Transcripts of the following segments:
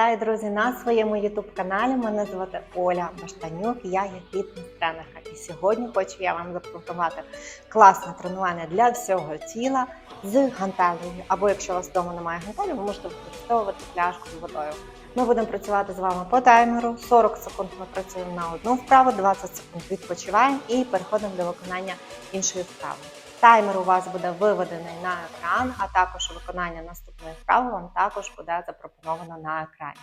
Вітаю, друзі, на своєму youtube каналі. Мене звати Оля Баштанюк, я є фітнес-тренерка. І сьогодні хочу я вам запропонувати класне тренування для всього тіла з гантелею. Або якщо у вас вдома немає гантелі, ви можете використовувати пляшку з водою. Ми будемо працювати з вами по таймеру. 40 секунд ми працюємо на одну вправу, 20 секунд відпочиваємо і переходимо до виконання іншої вправи. Таймер у вас буде виведений на екран, а також виконання наступних правил вам також буде запропоновано на екрані.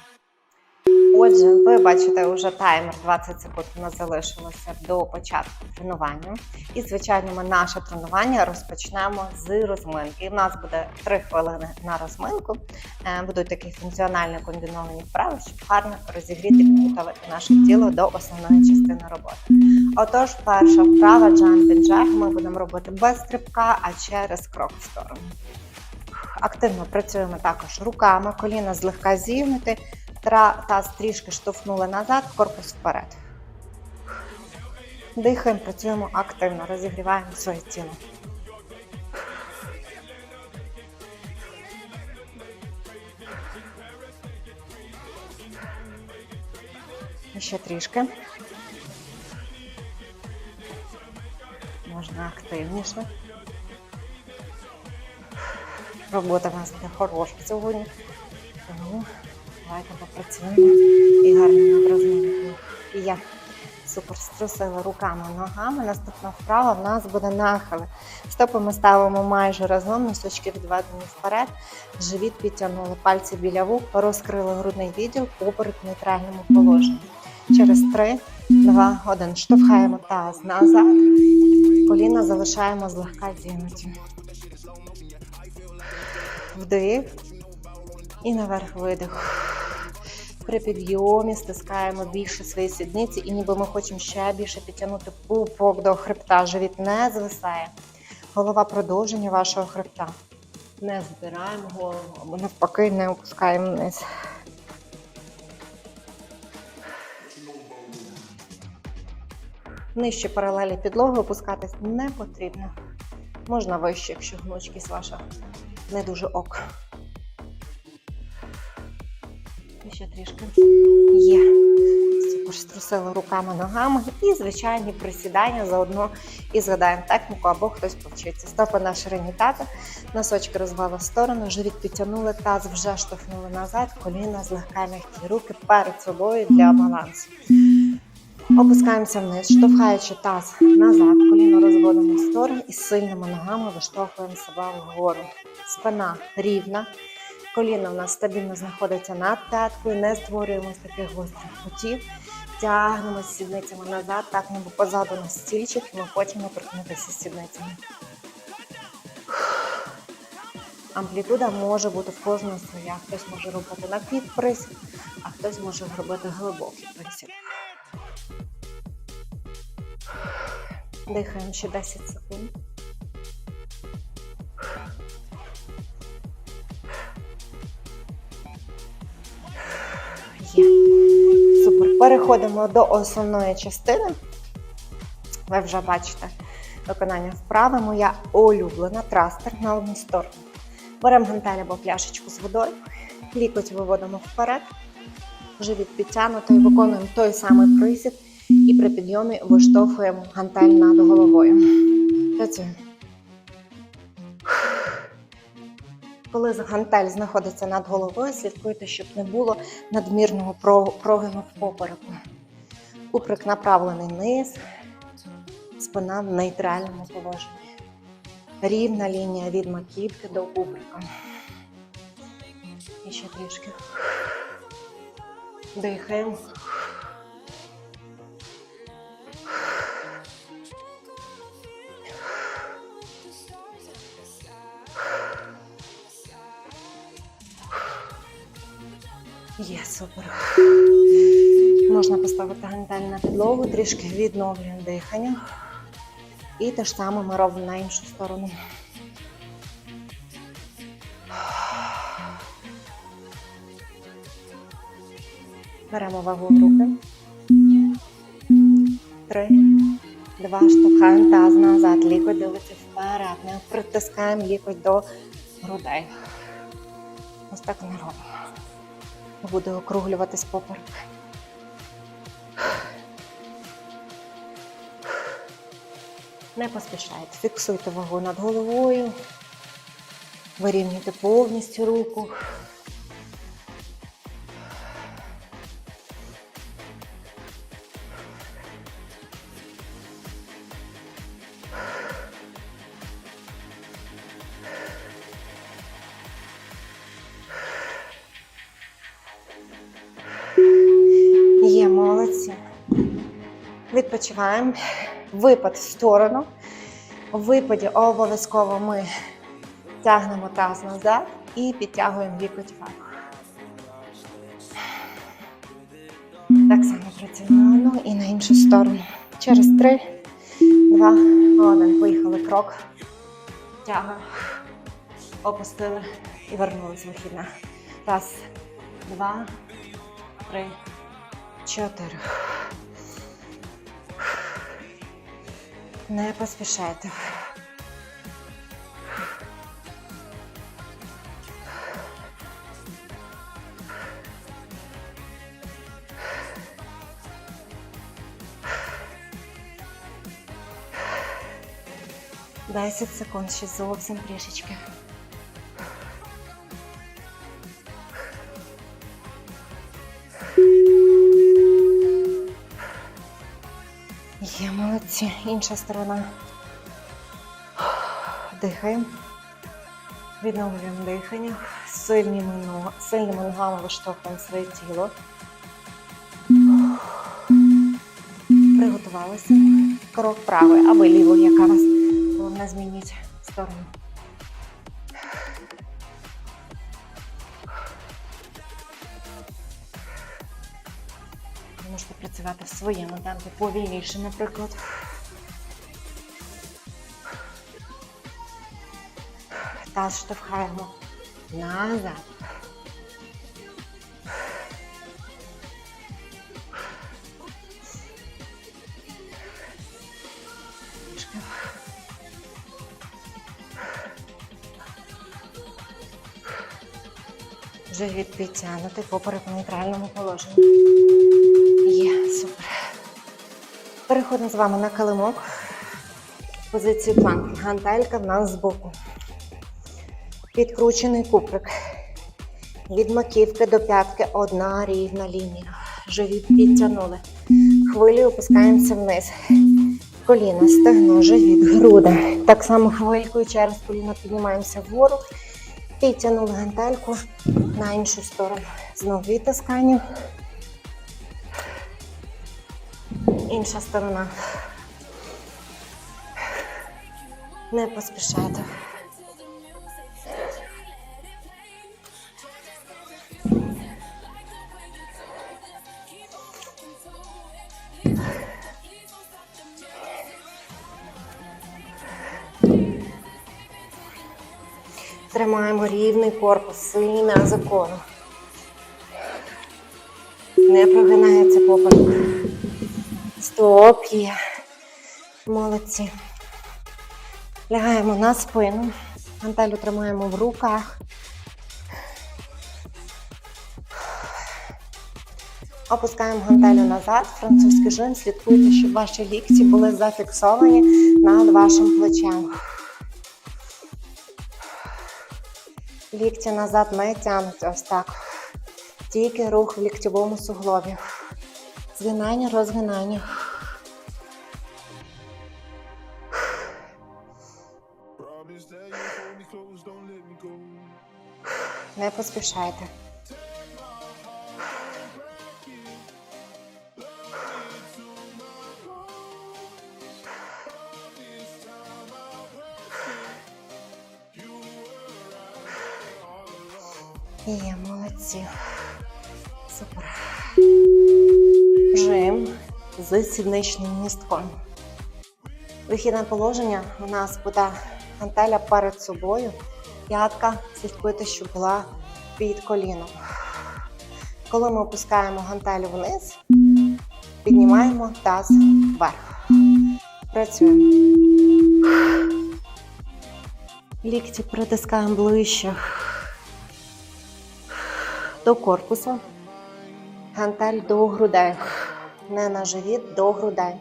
Отже, ви бачите, вже таймер 20 секунд у нас залишилося до початку тренування. І, звичайно, ми наше тренування розпочнемо з розминки. В нас буде 3 хвилини на розминку. Е, Будуть такі функціональні комбіновані вправи, щоб гарно розігріти і підготувати наше тіло до основної частини роботи. Отож, перша вправа jumping jack ми будемо робити без стрибка, а через крок в сторону. Активно працюємо також руками, коліна злегка зігнути, таз трішки штовхнули назад, корпус вперед. Дихаємо, працюємо активно, розігріваємо своє тіло. І ще трішки. Можна активніше. Робота в нас буде хороша сьогодні. Тому давайте попрацюємо і над розминкою. І я супер струсила руками, ногами. Наступна вправа в нас буде нахили. Стопи ми ставимо майже разом, носочки відведені вперед, живіт підтягнули пальці біля вух, розкрили грудний відділ, поперек в нейтральному положенні. Через 3, 2, 1. Штовхаємо таз назад. Коліна залишаємо злегка зігнуті. Вдих. І наверх видих. При підйомі стискаємо більше свої сідниці, і ніби ми хочемо ще більше підтягнути пупок до хребта. Живіт не звисає. Голова продовження вашого хребта. Не збираємо голову, або навпаки не опускаємо вниз. Нижче паралелі підлоги опускатись не потрібно. Можна вище, якщо гнучкість ваша не дуже ок. Ще трішки. Є. Супер струсили руками, ногами і звичайні присідання заодно і згадаємо техніку або хтось повчиться. Стопи на ширині тата, носочки розвали в сторону, живіт підтягнули, таз вже штовхнули назад, коліна злегка м'які, руки перед собою для балансу. Опускаємося вниз, штовхаючи таз назад, коліно розводимо в сторону і сильними ногами виштовхуємо себе вгору. Спина рівна, коліно в нас стабільно знаходиться над п'яткою, не створюємось таких гострих кутів, тягнемо сідницями назад, так ніби позаду на стільчик, і ми хочемо торкнутися сідницями. Амплітуда може бути в кожного своя. Хтось може робити на підприсід, а хтось може робити глибокий присід. Дихаємо ще 10 секунд. Переходимо до основної частини. Ви вже бачите виконання вправи. Моя улюблена трастер на одну сторону. Беремо гантель або пляшечку з водою, лікоть виводимо вперед, живіт і виконуємо той самий присід. І при підйомі виштовхуємо гантель над головою. Працюємо. Коли гантель знаходиться над головою, слідкуйте, щоб не було надмірного про- прогину в попереку. Куприк направлений вниз, спина в нейтральному положенні. Рівна лінія від маківки до куприка. І ще трішки. Дихаємо. Є супер. Можна поставити гантель на підлогу, трішки відновлюємо дихання. І те ж саме ми робимо на іншу сторону. Беремо вагу в руки. Три, два, штовхаємо таз назад, лікоть дивиться вперед. Не притискаємо лікоть до грудей. Ось так не робимо. Буде округлюватись поперек. Не поспішайте. Фіксуйте вагу над головою. Вирівнюйте повністю руку. Відпочиваємо. Випад в сторону. У випаді обов'язково ми тягнемо таз назад і підтягуємо лікоть вверх. Так само працюємо і на іншу сторону. Через три, два, один. Поїхали крок. Тягуємо. Опустили і вернулись вихідна. Раз, два, три, чотири. Не поспішайте. Десять секунд, ще зовсім трішечки. Молодці. Інша сторона. Дихаємо. Відновлюємо дихання. Сильними, сильними ногами виштовхуємо своє тіло. Приготувалися. Крок правий або лівий, яка вас. Головне змініть сторону. Можете працювати в своєму темпі повільніше, наприклад. Таз штовхаємо назад. Живіт підтягнути поперек в нейтральному положенні. Є, супер. Переходимо з вами на килимок. Позицію планки. Гантелька в нас збоку. Підкручений куприк. Від маківки до п'ятки одна рівна лінія. Живіт підтягнули. Хвилю опускаємося вниз. Коліна, стегно, живіт, груди. Так само хвилькою через коліна піднімаємося вгору. Підтягнули гантельку на іншу сторону. Знову відтискання. Інша сторона. Не поспішайте. Тримаємо рівний корпус, сильний м'яз закону. Не прогинається поперек. Стоп є. Молодці. Лягаємо на спину. Гантелю тримаємо в руках. Опускаємо гантелю назад, французький жим. Слідкуйте, щоб ваші лікті були зафіксовані над вашим плечем. Лікті назад не тягнуться ось так. Тільки рух в ліктьовому суглобі. Згинання, розгинання. Promise that Супер. Жим з сідничним містком. Вихідне положення у нас буде гантеля перед собою. П'ятка, слідкуйте, щоб була під коліном. Коли ми опускаємо гантелю вниз, піднімаємо таз вверх. Працюємо. Лікті притискаємо ближче до корпусу. Гантель до грудей. Не на живіт, до грудей.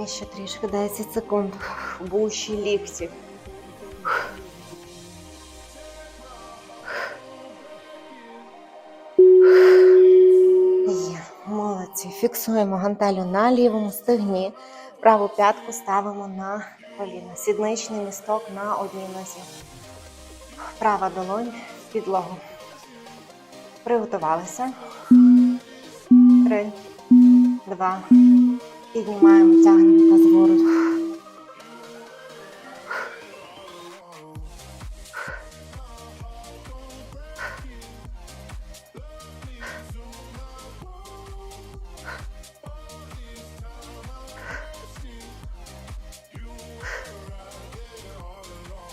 І ще трішки 10 секунд. Буші лікті. Фіксуємо гантелю на лівому стегні. Праву п'ятку ставимо на коліно. Сідничний місток на одній нозі. Права долонь підлогу. Приготувалися. Три, два. Піднімаємо, тягнемо та вгору.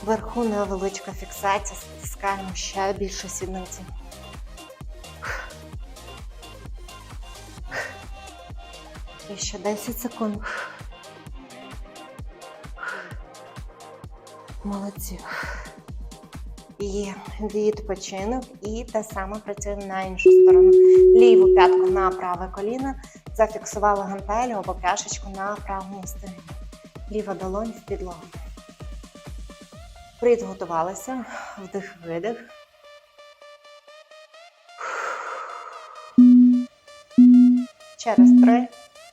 Вверху невеличка фіксація, стискаємо ще більше сідниці. І ще 10 секунд. Молодці. Є відпочинок і те саме працюємо на іншу сторону. Ліву п'ятку на праве коліно, зафіксували гантелю або пряшечку на правому стегні. Ліва долонь в підлогу. Підготувалися. Вдих, видих. Через три,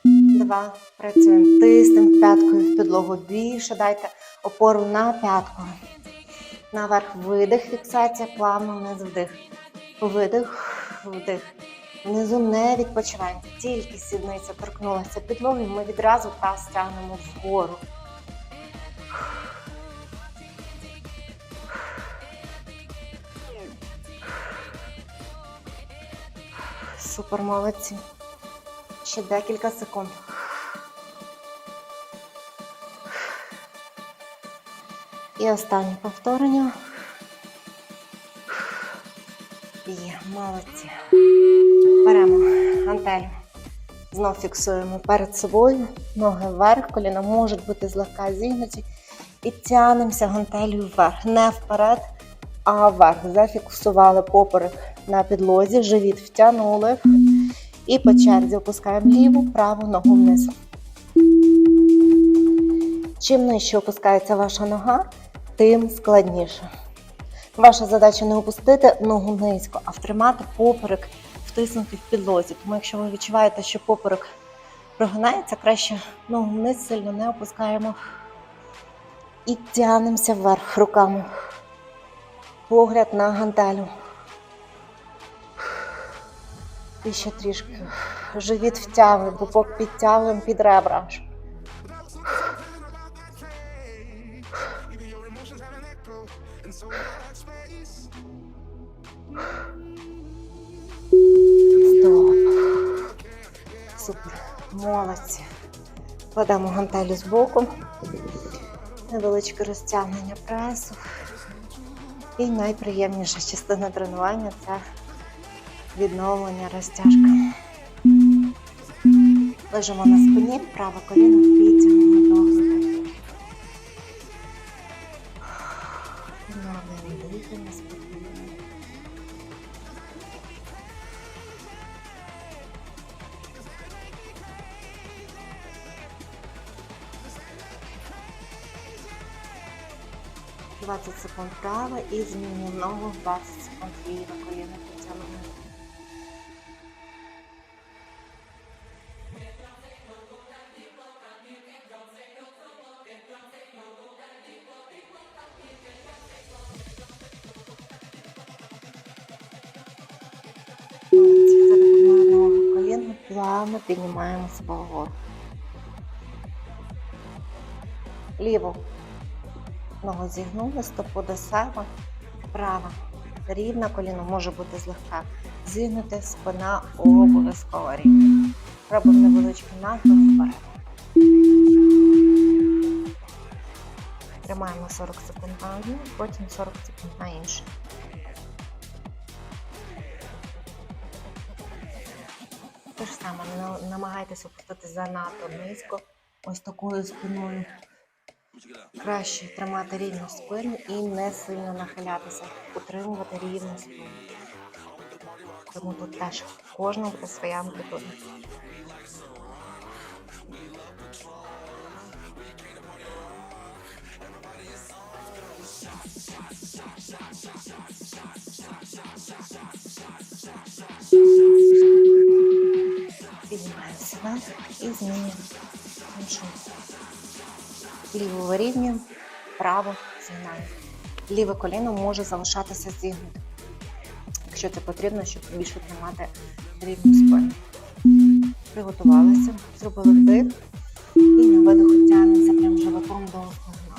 два. Працюємо. Тиснемо п'яткою в підлогу. Більше дайте опору на п'ятку. Наверх видих, фіксація, плавно вниз вдих. Видих, вдих. Внизу не відпочиваємо. Тільки сідниця торкнулася підлоги, ми відразу таз тягнемо вгору. Супер молодці. Ще декілька секунд. І останнє повторення. Є, молодці. Беремо гантель. Знов фіксуємо перед собою, ноги вверх, коліна можуть бути злегка зігнуті. І тянемося гантелью вверх. Не вперед, а вверх. Зафіксували поперек на підлозі, живіт втягнули. І по черзі опускаємо ліву, праву ногу вниз. Чим нижче опускається ваша нога, тим складніше. Ваша задача не опустити ногу низько, а втримати поперек втиснутий в підлозі. Тому якщо ви відчуваєте, що поперек прогинається, краще ногу вниз сильно не опускаємо. І тягнемося вверх руками. Погляд на гантелю. І ще трішки. Живіт втягуємо, пупок підтягуємо під ребра. Стоп. Супер. Молодці. Кладемо гантелю з боку. Невеличке розтягнення пресу. І найприємніша частина тренування це відновлення розтяжка. Лежимо на спині, праве коліно підтягнемо до грудей. Відновлюємо дихання. Двадцять секунд права і змінюємо ногу, 20 секунд ліве коліно плавно піднімаємо вгору. Ліву ногу зігнули, стопу до себе, права. Рівна коліно може бути злегка. Зігнути спина обов'язково рівна. Робимо невеличкий нахил вперед. Тримаємо 40 секунд на одну, потім 40 секунд на іншу. Те ж саме, на- намагайтеся опустити занадто низько, ось такою спиною. Краще тримати рівну спину і не сильно нахилятися, утримувати рівну спину. Тому тут теж кожна буде своя амплітуда. Піднімаємося вверх і змінюємо іншу. Ліву вирівнюємо, право згинаємо. Ліве коліно може залишатися зігнутим, якщо це потрібно, щоб більше тримати рівну спину. Приготувалися, зробили вдих і на видоху тягнемося прям животом до стогна.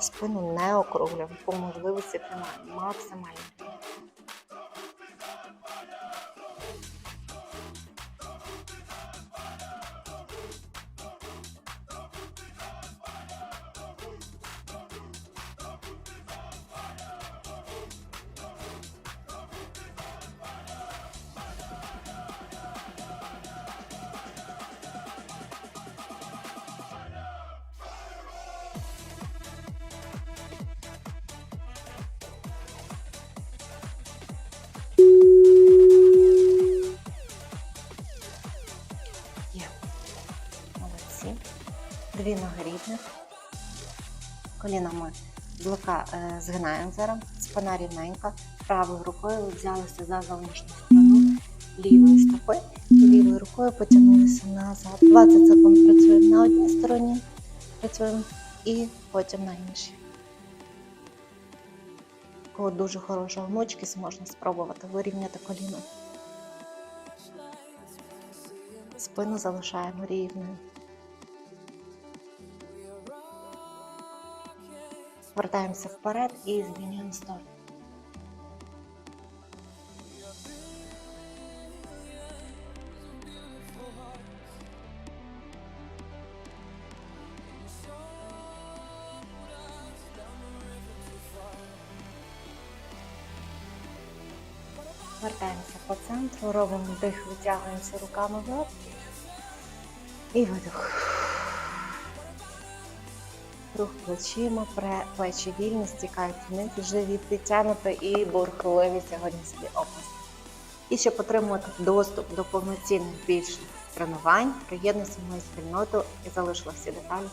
Спину не округлюємо, по можливості тримаємо максимально. Дві ноги рівних. Коліна ми блока е, згинаємо зараз. Спина рівненька. Правою рукою взялися за залишну сторону лівої стопи. Лівою рукою потягнулися назад. 20 секунд працюємо на одній стороні. Працюємо і потім на іншій. Кого дуже хороша гнучкість, можна спробувати вирівняти коліно. Спину залишаємо рівною. Вертаємося вперед і змінюємо сторону. Вертаємося по центру, робимо вдих, витягуємося руками вверх. І видих. Рух плечима, плечі вільні, стікають вниз, живіт підтягнуто і бурхливі сьогодні собі область. І щоб отримувати доступ до повноцінних більших тренувань, приєднуйся в мою спільноту і залишила всі деталі.